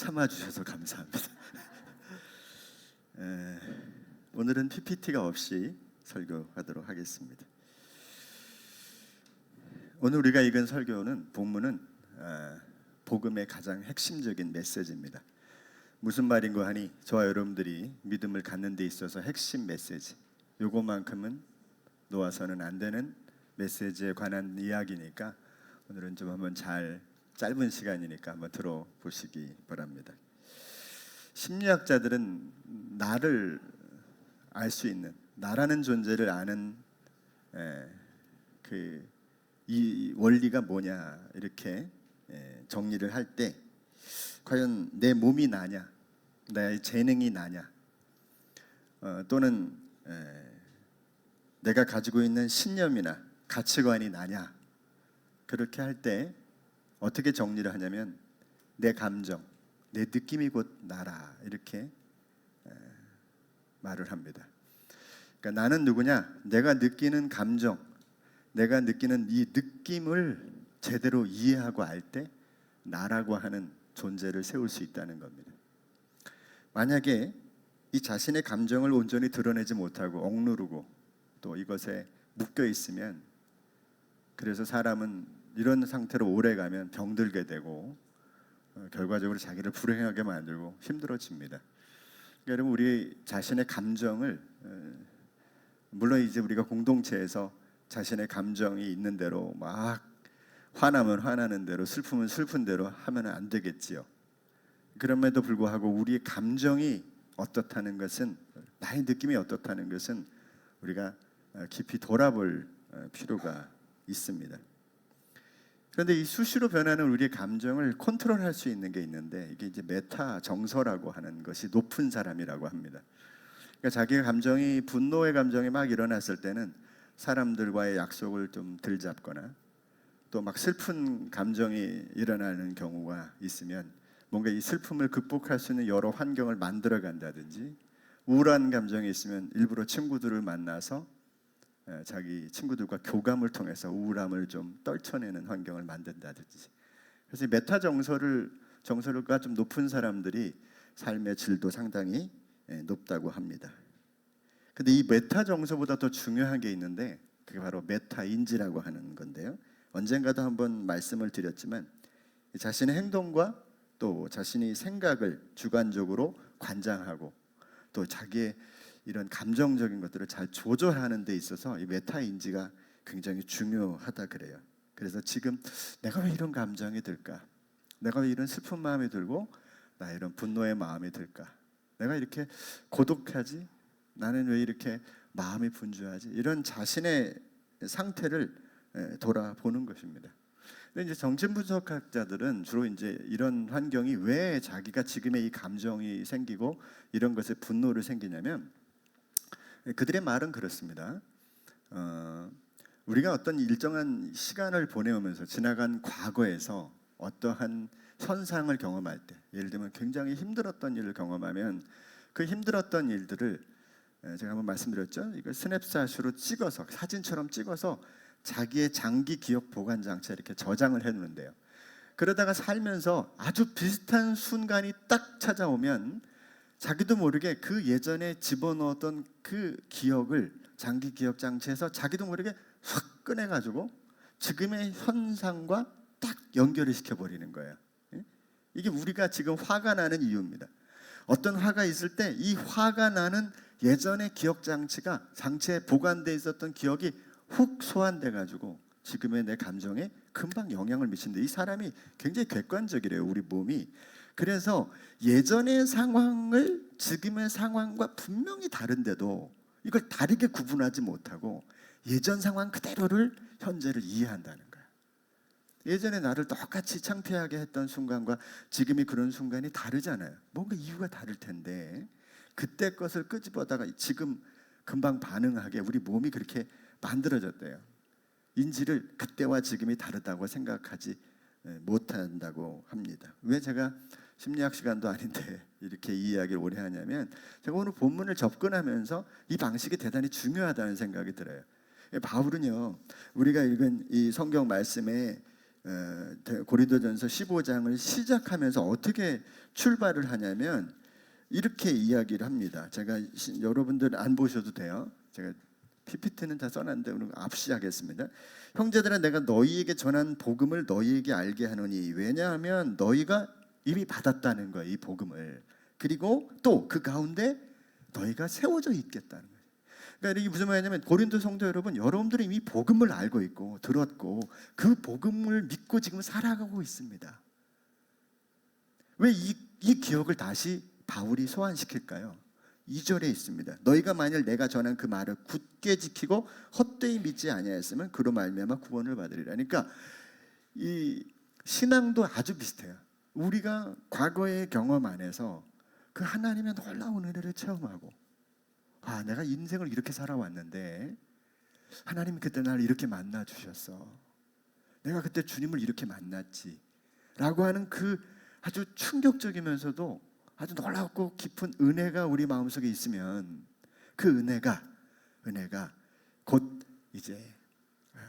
참아주셔서 감사합니다. 에, 오늘은 PPT가 없이 설교하도록 하겠습니다. 오늘 우리가 읽은 설교는 본문은 아, 복음의 가장 핵심적인 메시지입니다. 무슨 말인고 하니 저와 여러분들이 믿음을 갖는 데 있어서 핵심 메시지 요것만큼은 놓아서는 안 되는 메시지에 관한 이야기니까 오늘은 좀 한번 잘 짧은 시간이니까 한번 들어보시기 바랍니다. 심리학자들은 나를 알 수 있는 나라는 존재를 아는 그 이 원리가 뭐냐 이렇게 에, 정리를 할 때 과연 내 몸이 나냐, 내 재능이 나냐, 어, 또는 에, 내가 가지고 있는 신념이나 가치관이 나냐 그렇게 할 때 어떻게 정리를 하냐면 내 감정, 내 느낌이 곧 나라 이렇게 에, 말을 합니다. 그러니까 나는 누구냐? 내가 느끼는 감정, 내가 느끼는 이 느낌을 제대로 이해하고 알 때 나라고 하는 존재를 세울 수 있다는 겁니다. 만약에 이 자신의 감정을 온전히 드러내지 못하고 억누르고 또 이것에 묶여 있으면 그래서 사람은 이런 상태로 오래 가면 병들게 되고 어, 결과적으로 자기를 불행하게 만들고 힘들어집니다. 그러니까 여러분 우리 자신의 감정을 어, 물론 이제 우리가 공동체에서 자신의 감정이 있는 대로 막 화나면 화나는 대로 슬픔은 슬픈 대로 하면 안 되겠지요. 그럼에도 불구하고 우리의 감정이 어떻다는 것은 나의 느낌이 어떻다는 것은 우리가 깊이 돌아볼 필요가 있습니다. 그런데 이 수시로 변하는 우리의 감정을 컨트롤할 수 있는 게 있는데 이게 이제 메타 정서라고 하는 것이 높은 사람이라고 합니다. 그러니까 자기의 감정이 분노의 감정이 막 일어났을 때는 사람들과의 약속을 좀덜 잡거나 또 막 슬픈 감정이 일어나는 경우가 있으면 뭔가 이 슬픔을 극복할 수 있는 여러 환경을 만들어 간다든지 우울한 감정이 있으면 일부러 친구들을 만나서 자기 친구들과 교감을 통해서 우울함을 좀 떨쳐내는 환경을 만든다든지 그래서 메타 정서를 정서가 좀 높은 사람들이 삶의 질도 상당히 높다고 합니다. 근데 이 메타 정서보다 더 중요한 게 있는데 그게 바로 메타 인지라고 하는 건데요. 언젠가도 한번 말씀을 드렸지만 자신의 행동과 또 자신이 생각을 주관적으로 관장하고 또 자기의 이런 감정적인 것들을 잘 조절하는 데 있어서 이 메타 인지가 굉장히 중요하다 그래요. 그래서 지금 내가 왜 이런 감정이 들까? 내가 왜 이런 슬픈 마음이 들고 나 이런 분노의 마음이 들까? 내가 이렇게 고독하지? 나는 왜 이렇게 마음이 분주하지? 이런 자신의 상태를 돌아보는 것입니다. 근데 이제 정신 분석학자들은 주로 이제 이런 환경이 왜 자기가 지금의 이 감정이 생기고 이런 것에 분노를 생기냐면 그들의 말은 그렇습니다. 어, 우리가 어떤 일정한 시간을 보내오면서 지나간 과거에서 어떠한 현상을 경험할 때, 예를 들면 굉장히 힘들었던 일을 경험하면 그 힘들었던 일들을 제가 한번 말씀드렸죠. 이걸 스냅샷으로 찍어서 사진처럼 찍어서 자기의 장기 기억 보관 장치에 이렇게 저장을 해 놓는데요. 그러다가 살면서 아주 비슷한 순간이 딱 찾아오면 자기도 모르게 그 예전에 집어넣었던 그 기억을 장기 기억 장치에서 자기도 모르게 확 꺼내 가지고 지금의 현상과 딱 연결을 시켜 버리는 거예요. 예? 이게 우리가 지금 화가 나는 이유입니다. 어떤 화가 있을 때 이 화가 나는 예전의 기억 장치가 장치에 보관돼 있었던 기억이 훅 소환돼 가지고 지금의 내 감정에 금방 영향을 미친데 이 사람이 굉장히 객관적이래요 우리 몸이 그래서 예전의 상황을 지금의 상황과 분명히 다른데도 이걸 다르게 구분하지 못하고 예전 상황 그대로를 현재를 이해한다는 거야 예전에 나를 똑같이 창피하게 했던 순간과 지금이 그런 순간이 다르잖아요 뭔가 이유가 다를 텐데 그때 것을 끄집어다가 지금 금방 반응하게 우리 몸이 그렇게 만들어졌대요. 인지를 그때와 지금이 다르다고 생각하지 못한다고 합니다. 왜 제가 심리학 시간도 아닌데 이렇게 이 이야기를 오래 하냐면 제가 오늘 본문을 접근하면서 이 방식이 대단히 중요하다는 생각이 들어요. 바울은요 우리가 읽은 이 성경 말씀에 에, 대- 고린도전서 15장을 시작하면서 어떻게 출발을 하냐면 이렇게 이야기를 합니다. 제가 시- 여러분들 안 보셔도 돼요. 제가 PPT는 다 써놨는데 오늘 앞시 하겠습니다. 형제들아 내가 너희에게 전한 복음을 너희에게 알게 하노니 왜냐하면 너희가 이미 받았다는 거예요. 이 복음을. 그리고 또 그 가운데 너희가 세워져 있겠다는 거예요. 그러니까 이게 무슨 말이냐면 고린도 성도 여러분, 여러분들이 이미 복음을 알고 있고 들었고 그 복음을 믿고 지금 살아가고 있습니다. 왜이 이 기억을 다시 바울이 소환시킬까요? 2절에 있습니다. 너희가 만일 내가 전한 그 말을 굳게 지키고 헛되이 믿지 아니하였으면 그로 말미암아 구원을 받으리라. 그러니까 이 신앙도 아주 비슷해요. 우리가 과거의 경험 안에서 그 하나님의 놀라운 은혜를 체험하고 아 내가 인생을 이렇게 살아왔는데 하나님이 그때 나를 이렇게 만나 주셨어. 내가 그때 주님을 이렇게 만났지. 라고 하는 그 아주 충격적이면서도 아주 놀랍고 깊은 은혜가 우리 마음속에 있으면 그 은혜가 은혜가 곧 이제 아,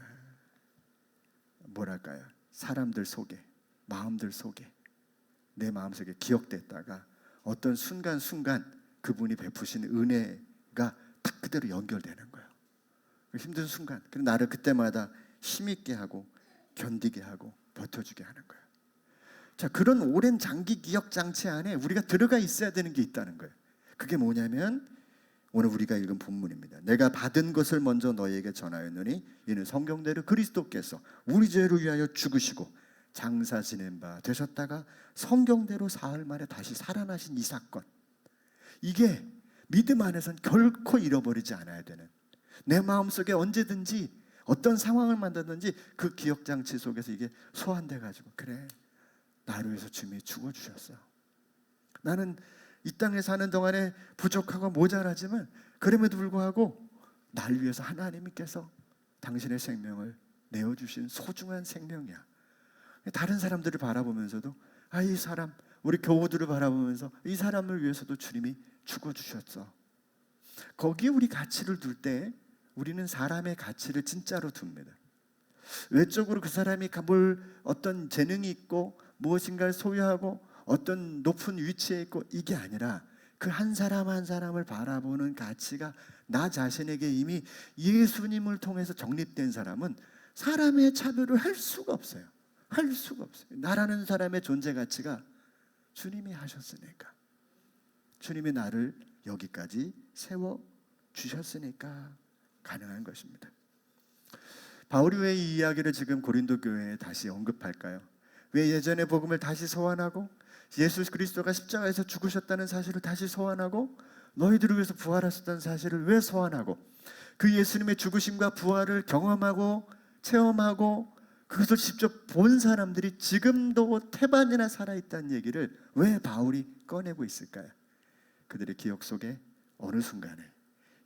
뭐랄까요? 사람들 속에 마음들 속에 내 마음속에 기억됐다가 어떤 순간순간 그분이 베푸신 은혜가 딱 그대로 연결되는 거예요. 그 힘든 순간. 그리고 나를 그때마다 힘있게 하고 견디게 하고 버텨주게 하는 거예요. 자, 그런 오랜 장기 기억 장치 안에 우리가 들어가 있어야 되는 게 있다는 거예요. 그게 뭐냐면 오늘 우리가 읽은 본문입니다. 내가 받은 것을 먼저 너희에게 전하였노니 이는 성경대로 그리스도께서 우리 죄를 위하여 죽으시고 장사 지낸 바 되셨다가 성경대로 사흘 만에 다시 살아나신 이 사건. 이게 믿음 안에선 결코 잃어버리지 않아야 되는 내 마음속에 언제든지 어떤 상황을 만났든지 그 기억 장치 속에서 이게 소환돼 가지고 그래. 나를 위해서 주님이 죽어 주셨어. 나는 이 땅에 사는 동안에 부족하고 모자라지만 그럼에도 불구하고 날 위해서 하나님께서 당신의 생명을 내어 주신 소중한 생명이야. 다른 사람들을 바라보면서도 아 이 사람 우리 교우들을 바라보면서 이 사람을 위해서도 주님이 죽어 주셨어. 거기에 우리 가치를 둘 때 우리는 사람의 가치를 진짜로 둡니다. 외적으로 그 사람이 뭘 어떤 재능이 있고 무엇인가를 소유하고 어떤 높은 위치에 있고 이게 아니라 그 한 사람 한 사람을 바라보는 가치가 나 자신에게 이미 예수님을 통해서 정립된 사람은 사람의 차별을 할 수가 없어요. 할 수가 없어요. 나라는 사람의 존재 가치가 주님이 하셨으니까. 주님이 나를 여기까지 세워 주셨으니까 가능한 것입니다. 바울이 왜 이 이야기를 지금 고린도 교회에 다시 언급할까요? 왜 예전의 복음을 다시 소환하고 예수 그리스도가 십자가에서 죽으셨다는 사실을 다시 소환하고 너희들을 위해서 부활하셨다는 사실을 왜 소환하고 그 예수님의 죽으심과 부활을 경험하고 체험하고 그것을 직접 본 사람들이 지금도 태반이나 살아있다는 얘기를 왜 바울이 꺼내고 있을까요? 그들의 기억 속에 어느 순간에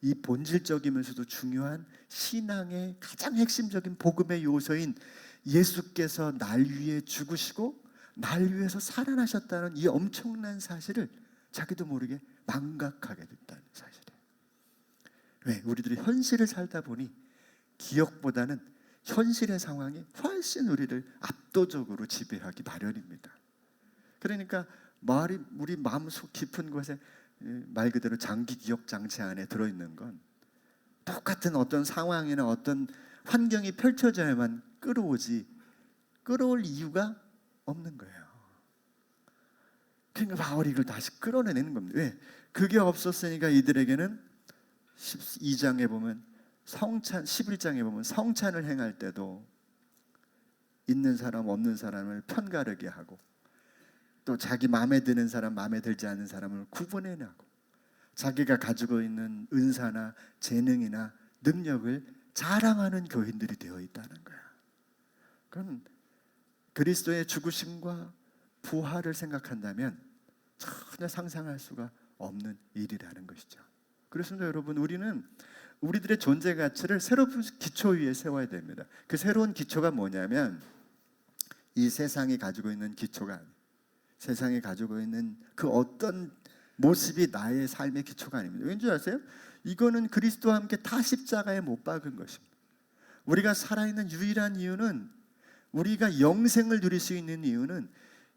이 본질적이면서도 중요한 신앙의 가장 핵심적인 복음의 요소인 예수께서 날 위해 죽으시고 날 위해서 살아나셨다는 이 엄청난 사실을 자기도 모르게 망각하게 됐다는 사실이에요. 왜? 우리들이 현실을 살다 보니 기억보다는 현실의 상황이 훨씬 우리를 압도적으로 지배하기 마련입니다. 그러니까 말이 우리 마음속 깊은 곳에 말 그대로 장기 기억 장치 안에 들어 있는 건 똑같은 어떤 상황이나 어떤 환경이 펼쳐져야만 끌어오지 끌어올 이유가 없는 거예요. 그러니까 바울이 이걸 다시 끌어내는 겁니다. 왜? 그게 없었으니까 이들에게는 12장에 보면 성찬 11장에 보면 성찬을 행할 때도 있는 사람 없는 사람을 편가르게 하고 또 자기 마음에 드는 사람 마음에 들지 않는 사람을 구분해내고 자기가 가지고 있는 은사나 재능이나 능력을 자랑하는 교인들이 되어 있다는 거야. 그럼 그리스도의 죽으심과 부활을 생각한다면 전혀 상상할 수가 없는 일이라는 것이죠. 그렇습니다, 여러분. 우리는 우리들의 존재 가치를 새로운 기초 위에 세워야 됩니다. 그 새로운 기초가 뭐냐면 이 세상이 가지고 있는 기초가 아니에요. 세상이 가지고 있는 그 어떤 모습이 나의 삶의 기초가 아닙니다. 왠지 아세요? 이거는 그리스도와 함께 다 십자가에 못 박은 것입니다. 우리가 살아있는 유일한 이유는 우리가 영생을 누릴 수 있는 이유는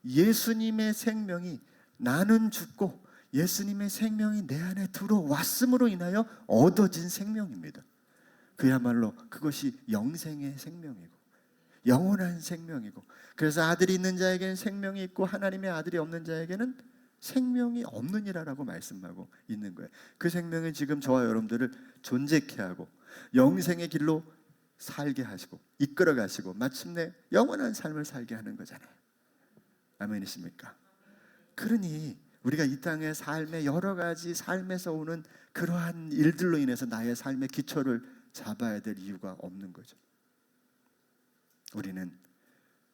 예수님의 생명이 나는 죽고 예수님의 생명이 내 안에 들어왔음으로 인하여 얻어진 생명입니다. 그야말로 그것이 영생의 생명이고 영원한 생명이고 그래서 아들이 있는 자에게는 생명이 있고 하나님의 아들이 없는 자에게는 생명이 없느니라라고 말씀하고 있는 거예요. 그 생명이 지금 저와 여러분들을 존재케 하고 영생의 길로 살게 하시고 이끌어 가시고 마침내 영원한 삶을 살게 하는 거잖아요. 아멘이십니까? 그러니 우리가 이 땅의 삶의 여러 가지 삶에서 오는 그러한 일들로 인해서 나의 삶의 기초를 잡아야 될 이유가 없는 거죠. 우리는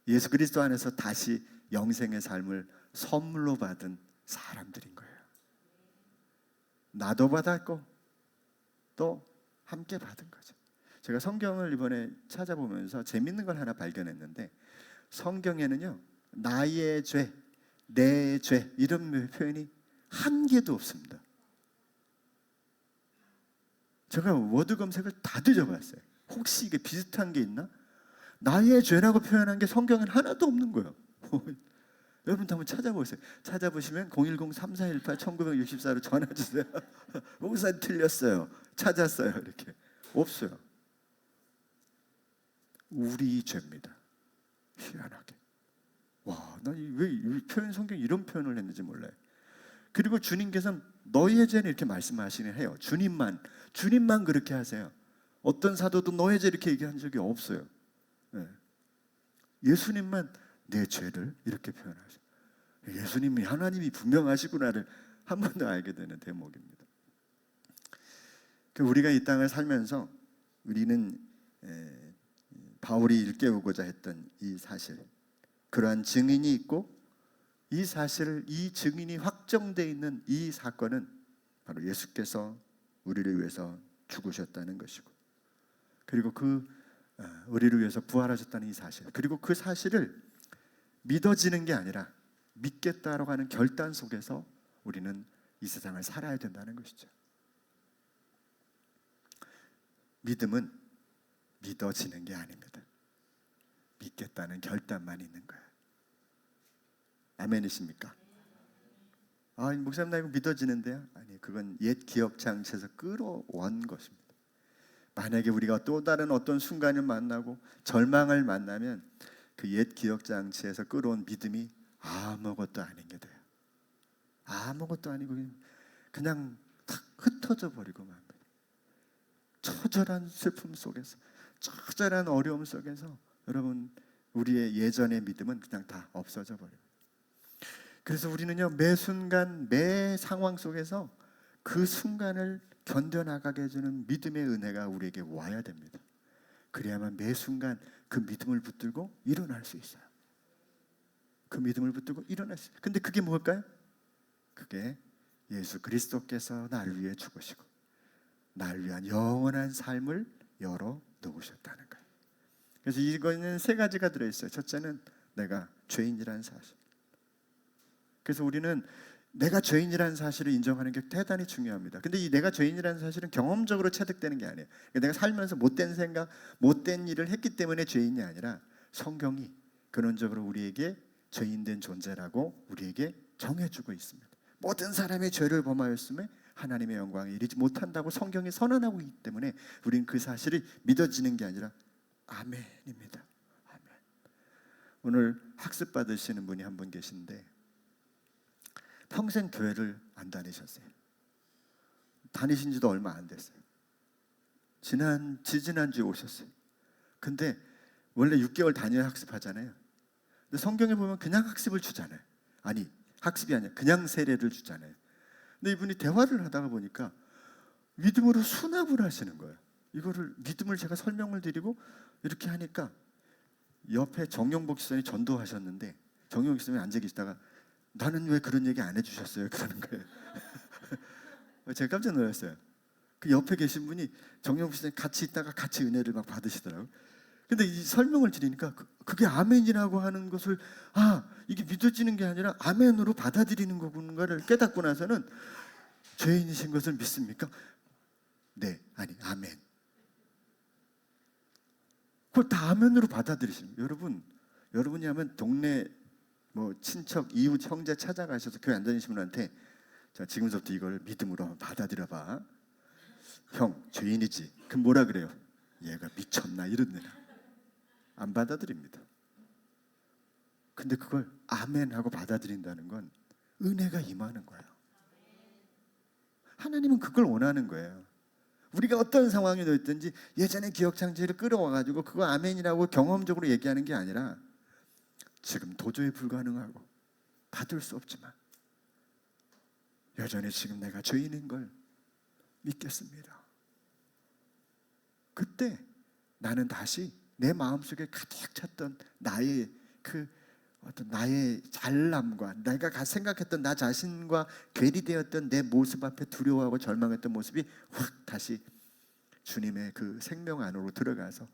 예수 그리스도 안에서 다시 영생의 삶을 선물로 받은 사람들인 거예요. 나도 받았고 또 함께 받은 거죠. 제가 성경을 이번에 찾아보면서 재밌는 걸 하나 발견했는데 성경에는요 나의 죄, 내 죄 이런 표현이 한 개도 없습니다. 제가 워드 검색을 다 뒤져봤어요. 혹시 이게 비슷한 게 있나? 나의 죄라고 표현한 게 성경엔 하나도 없는 거예요. 여러분도 한번 찾아보세요. 찾아보시면 010-3418-1964로 전화 주세요. 목사님 틀렸어요. 찾았어요. 이렇게 없어요. 우리 죄입니다. 희한하게. 와, 나왜 표현 성경 이런 표현을 했는지 몰라요. 그리고 주님께서는 너희의 죄는 이렇게 말씀하시긴 해요. 주님만 주님만 그렇게 하세요. 어떤 사도도 너의 죄 이렇게 얘기한 적이 없어요. 네. 예수님만 내 죄를 이렇게 표현하죠. 예수님이 하나님이 분명하시구나를 한 번 더 알게 되는 대목입니다. 그 우리가 이 땅을 살면서 우리는 바울이 일깨우고자 했던 이 사실, 그러한 증인이 있고 이 사실을 이 증인이 확정돼 있는 이 사건은 바로 예수께서 우리를 위해서 죽으셨다는 것이고, 그리고 그 어, 우리를 위해서 부활하셨다는 이 사실, 그리고 그 사실을 믿어지는 게 아니라 믿겠다라고 하는 결단 속에서 우리는 이 세상을 살아야 된다는 것이죠. 믿음은 믿어지는 게 아닙니다. 믿겠다는 결단만 있는 거예요. 아멘이십니까? 아, 목사님 나 이거 믿어지는데요? 아니, 그건 옛 기억 장치에서 끌어온 것입니다. 만약에 우리가 또 다른 어떤 순간을 만나고 절망을 만나면 그 옛 기억 장치에서 끌어온 믿음이 아무것도 아닌 게 돼요. 아무것도 아니고 그냥 탁 흩어져 버리고 만 처절한 슬픔 속에서 처절한 어려움 속에서 여러분 우리의 예전의 믿음은 그냥 다 없어져 버려요. 그래서 우리는요 매 순간 매 상황 속에서 그 순간을 견뎌나가게 해주는 믿음의 은혜가 우리에게 와야 됩니다. 그래야만 매 순간 그 믿음을 붙들고 일어날 수 있어요. 그 믿음을 붙들고 일어날 수. 근데 그게 뭘까요? 그게 예수 그리스도께서 나를 위해 죽으시고 나를 위한 영원한 삶을 열어 놓으셨다는 거예요. 그래서 이거는 세 가지가 들어 있어요. 첫째는 내가 죄인이라는 사실. 그래서 우리는 내가 죄인이라는 사실을 인정하는 게 대단히 중요합니다. 근데 이 내가 죄인이라는 사실은 경험적으로 체득되는 게 아니에요. 그러니까 내가 살면서 못된 생각, 못된 일을 했기 때문에 죄인이 아니라 성경이 근원적으로 우리에게 죄인된 존재라고 우리에게 정해주고 있습니다. 모든 사람의 죄를 범하였음에 하나님의 영광에 이르지 못한다고 성경이 선언하고 있기 때문에 우리는 그 사실이 믿어지는 게 아니라 아멘입니다. 아멘. 오늘 학습 받으시는 분이 한 분 계신데 평생 교회를 안 다니셨어요. 다니신 지도 얼마 안 됐어요. 지난 지지난주에 오셨어요. 근데 원래 6개월 다녀야 학습하잖아요. 근데 성경에 보면 그냥 학습을 주잖아요. 아니, 학습이 아니라 그냥 세례를 주잖아요. 근데 이분이 대화를 하다가 보니까 믿음으로 수납을 하시는 거예요. 이거를 믿음을 제가 설명을 드리고 이렇게 하니까 옆에 정용복 시선이 전도하셨는데 정용복 시선이 앉아 계시다가 나는 왜 그런 얘기 안 해주셨어요? 그러는 거예요. 제가 깜짝 놀랐어요. 그 옆에 계신 분이 정영국 씨랑 같이 있다가 같이 은혜를 막 받으시더라고요. 근데 이 설명을 드리니까 그, 게 아멘이라고 하는 것을 아 이게 믿어지는 게 아니라 아멘으로 받아들이는 거구나를 깨닫고 나서는 죄인이신 것을 믿습니까? 네, 아니 아멘. 그걸 다 아멘으로 받아들이시는 여러분 여러분이 하면 동네 뭐 친척, 이웃, 형제 찾아가셔서 교회 안 다니시는 분한테 자 지금부터 이걸 믿음으로 받아들여봐. 형 죄인이지. 그럼 뭐라 그래요? 얘가 미쳤나 이런데나 안 받아들입니다. 근데 그걸 아멘 하고 받아들인다는 건 은혜가 임하는 거예요. 하나님은 그걸 원하는 거예요. 우리가 어떤 상황에 놓였든지 예전의 기억 장치를 끌어와 가지고 그거 아멘이라고 경험적으로 얘기하는 게 아니라 지금 도저히 불가능하고 받을 수 없지만 여전히 지금 내가 죄인인 걸 믿겠습니다. 그때 나는 다시 내 마음속에 가득 찼던 나의 그 어떤 나의 잘남과 내가 가- 생각했던 나 자신과 괴리되었던 내 모습 앞에 두려워하고 절망했던 모습이 확 다시 주님의 그 생명 안으로 들어가서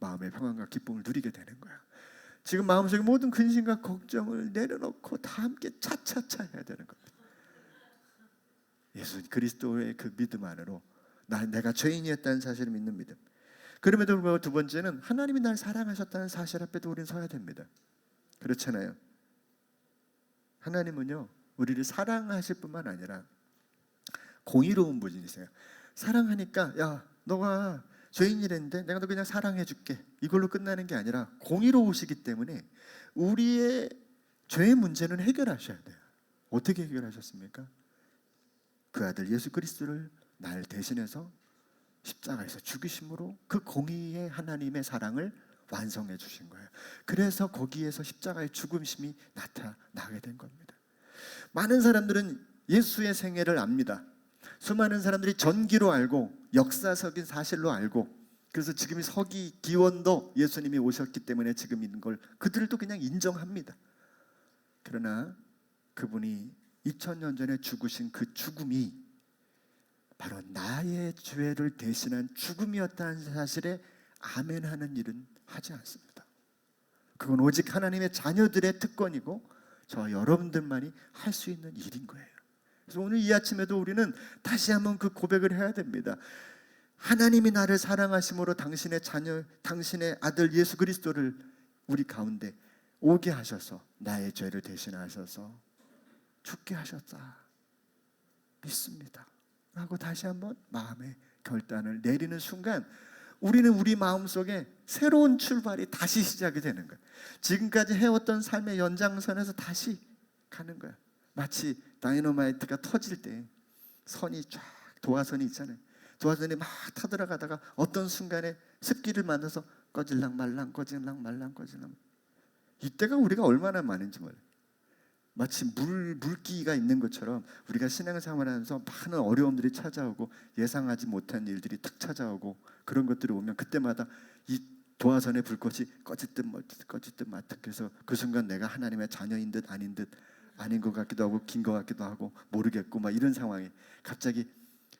마음의 평안과 기쁨을 누리게 되는 거야. 지금 마음속에 모든 근심과 걱정을 내려놓고 다 함께 차차차 해야 되는 겁니다. 예수 그리스도의 그 믿음 안으로 나 내가 죄인이었다는 사실을 믿는 믿음. 그럼에도 불구하고 두 번째는 하나님이 날 사랑하셨다는 사실 앞에도 우리는 서야 됩니다. 그렇잖아요. 하나님은요 우리를 사랑하실 뿐만 아니라 공의로운 분이세요. 사랑하니까 야 너가 죄인이랬는데 내가 너 그냥 사랑해줄게 이걸로 끝나는 게 아니라 공의로우시기 때문에 우리의 죄의 문제는 해결하셔야 돼요. 어떻게 해결하셨습니까? 그 아들 예수 그리스도를 날 대신해서 십자가에서 죽이심으로 그 공의의 하나님의 사랑을 완성해 주신 거예요. 그래서 거기에서 십자가의 죽음심이 나타나게 된 겁니다. 많은 사람들은 예수의 생애를 압니다. 수많은 사람들이 전기로 알고 역사적인 사실로 알고 그래서 지금 서기 기원도 예수님이 오셨기 때문에 지금 있는 걸 그들도 그냥 인정합니다. 그러나 그분이 2000년 전에 죽으신 그 죽음이 바로 나의 죄를 대신한 죽음이었다는 사실에 아멘하는 일은 하지 않습니다. 그건 오직 하나님의 자녀들의 특권이고 저 여러분들만이 할 수 있는 일인 거예요. 그래서 오늘 이 아침에도 우리는 다시 한번 그 고백을 해야 됩니다. 하나님이 나를 사랑하심으로 당신의 자녀, 당신의 아들 예수 그리스도를 우리 가운데 오게 하셔서 나의 죄를 대신하셔서 죽게 하셨다. 믿습니다. 라고 다시 한번 마음의 결단을 내리는 순간 우리는 우리 마음 속에 새로운 출발이 다시 시작이 되는 거예요. 지금까지 해왔던 삶의 연장선에서 다시 가는 거예요. 마치 다이너마이트가 터질 때 선이 쫙 도화선이 있잖아요. 도화선이 막 타들어가다가 어떤 순간에 습기를 만나서 꺼질랑 말랑 꺼질랑 말랑 꺼질랑 이때가 우리가 얼마나 많은지 몰라요. 마치 물 물기가 있는 것처럼 우리가 신앙생활 하면서 많은 어려움들이 찾아오고 예상하지 못한 일들이 탁 찾아오고 그런 것들이 오면 그때마다 이 도화선의 불꽃이 꺼질 듯 꺼질 듯 말듯 그래서 그 순간 내가 하나님의 자녀인 듯 아닌 듯 아닌 것 같기도 하고 긴 것 같기도 하고 모르겠고 막 이런 상황에 갑자기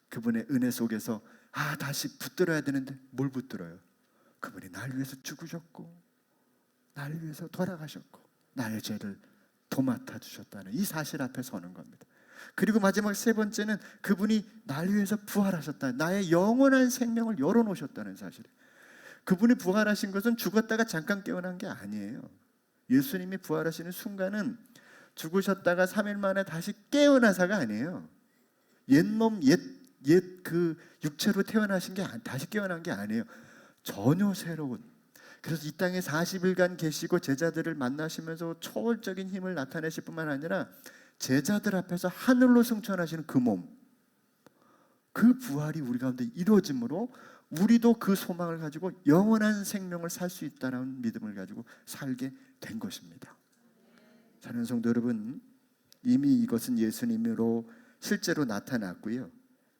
그분의 은혜 속에서 아 다시 붙들어야 되는데 뭘 붙들어요? 그분이 날 위해서 죽으셨고 날 위해서 돌아가셨고 나의 죄를 도맡아 주셨다는 이 사실 앞에 서는 겁니다. 그리고 마지막 세 번째는 그분이 날 위해서 부활하셨다. 나의 영원한 생명을 열어놓으셨다는 사실. 그분이 부활하신 것은 죽었다가 잠깐 깨어난 게 아니에요. 예수님이 부활하시는 순간은 죽으셨다가 3일 만에 다시 깨어나사가 아니에요. 옛놈 옛옛 그 육체로 태어나신 게 아니- 다시 깨어난 게 아니에요. 전혀 새로운 그래서 이 땅에 40일간 계시고 제자들을 만나시면서 초월적인 힘을 나타내실 뿐만 아니라 제자들 앞에서 하늘로 승천하시는 그 몸. 그 부활이 우리 가운데 이루어짐으로 우리도 그 소망을 가지고 영원한 생명을 살 수 있다는 믿음을 가지고 살게 된 것입니다. 사는 성도 여러분, 이미 이것은 예수님으로 실제로 나타났고요.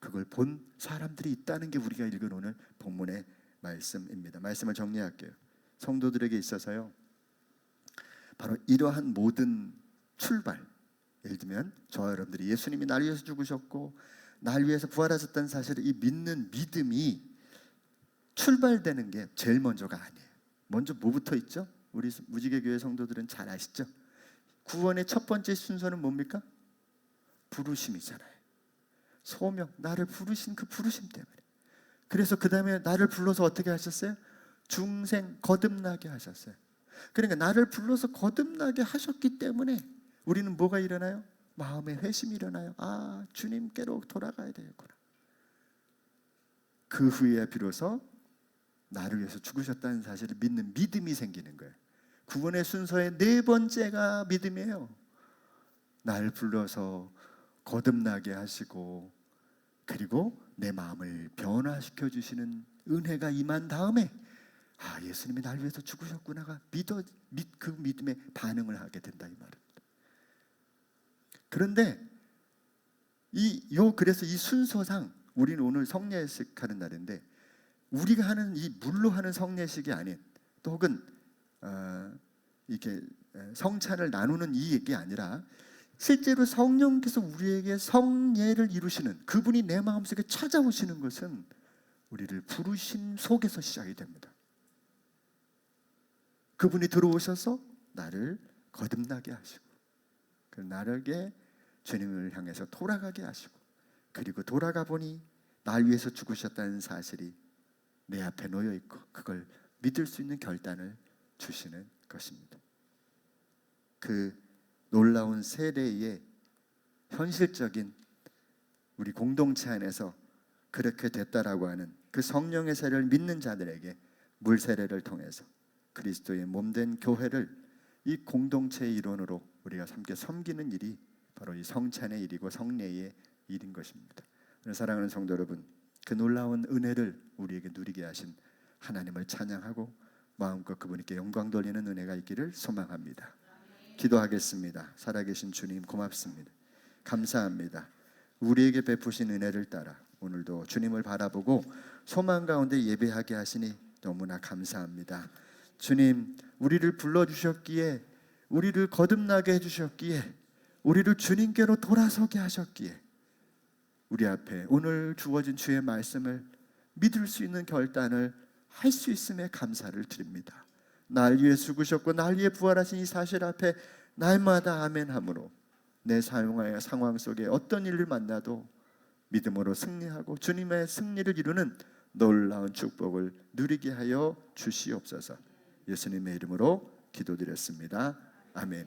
그걸 본 사람들이 있다는 게 우리가 읽은 오늘 본문의 말씀입니다. 말씀을 정리할게요. 성도들에게 있어서요. 바로 이러한 모든 출발. 예를 들면 저와 여러분들이 예수님이 날 위해서 죽으셨고 날 위해서 부활하셨다는 사실을 이 믿는 믿음이 출발되는 게 제일 먼저가 아니에요. 먼저 뭐부터 있죠? 우리 무지개 교회 성도들은 잘 아시죠? 구원의 첫 번째 순서는 뭡니까? 부르심이잖아요. 소명, 나를 부르신 그 부르심 때문에. 그래서 그 다음에 나를 불러서 어떻게 하셨어요? 중생 거듭나게 하셨어요. 그러니까 나를 불러서 거듭나게 하셨기 때문에 우리는 뭐가 일어나요? 마음의 회심이 일어나요. 아, 주님께로 돌아가야 되겠구나. 그 후에 비로소 나를 위해서 죽으셨다는 사실을 믿는 믿음이 생기는 거예요. 구원의 순서의 네 번째가 믿음이에요. 날 불러서 거듭나게 하시고 그리고 내 마음을 변화시켜 주시는 은혜가 임한 다음에 아 예수님이 날 위해서 죽으셨구나가 믿어 믿, 그 믿음에 반응을 하게 된다 이 말입니다. 그런데 이 요 그래서 이 순서상 우리는 오늘 성례식 하는 날인데 우리가 하는 이 물로 하는 성례식이 아닌 또 혹은 어, 이렇게 성찬을 나누는 이 얘기 아니라 실제로 성령께서 우리에게 성례를 이루시는 그분이 내 마음속에 찾아오시는 것은 우리를 부르신 속에서 시작이 됩니다. 그분이 들어오셔서 나를 거듭나게 하시고 그 나에게 주님을 향해서 돌아가게 하시고 그리고 돌아가 보니 날 위해서 죽으셨다는 사실이 내 앞에 놓여 있고 그걸 믿을 수 있는 결단을 주시는 것입니다. 그 놀라운 세례의 현실적인 우리 공동체 안에서 그렇게 됐다라고 하는 그 성령의 세례를 믿는 자들에게 물 세례를 통해서 그리스도의 몸된 교회를 이 공동체의 일원으로 우리가 함께 섬기는 일이 바로 이 성찬의 일이고 성례의 일인 것입니다. 사랑하는 성도 여러분, 그 놀라운 은혜를 우리에게 누리게 하신 하나님을 찬양하고 마음껏 그분께 영광 돌리는 은혜가 있기를 소망합니다. 기도하겠습니다. 살아계신 주님 고맙습니다. 감사합니다. 우리에게 베푸신 은혜를 따라 오늘도 주님을 바라보고 소망 가운데 예배하게 하시니 너무나 감사합니다. 주님, 우리를 불러 주셨기에 우리를 거듭나게 해 주셨기에 우리를 주님께로 돌아서게 하셨기에 우리 앞에 오늘 주어진 주의 말씀을 믿을 수 있는 결단을 할 수 있음에 감사를 드립니다. 날 위해 죽으셨고 날 위해 부활하신 이 사실 앞에 날마다 아멘함으로 내 사용하여 상황 속에 어떤 일을 만나도 믿음으로 승리하고 주님의 승리를 이루는 놀라운 축복을 누리게 하여 주시옵소서. 예수님의 이름으로 기도드렸습니다. 아멘.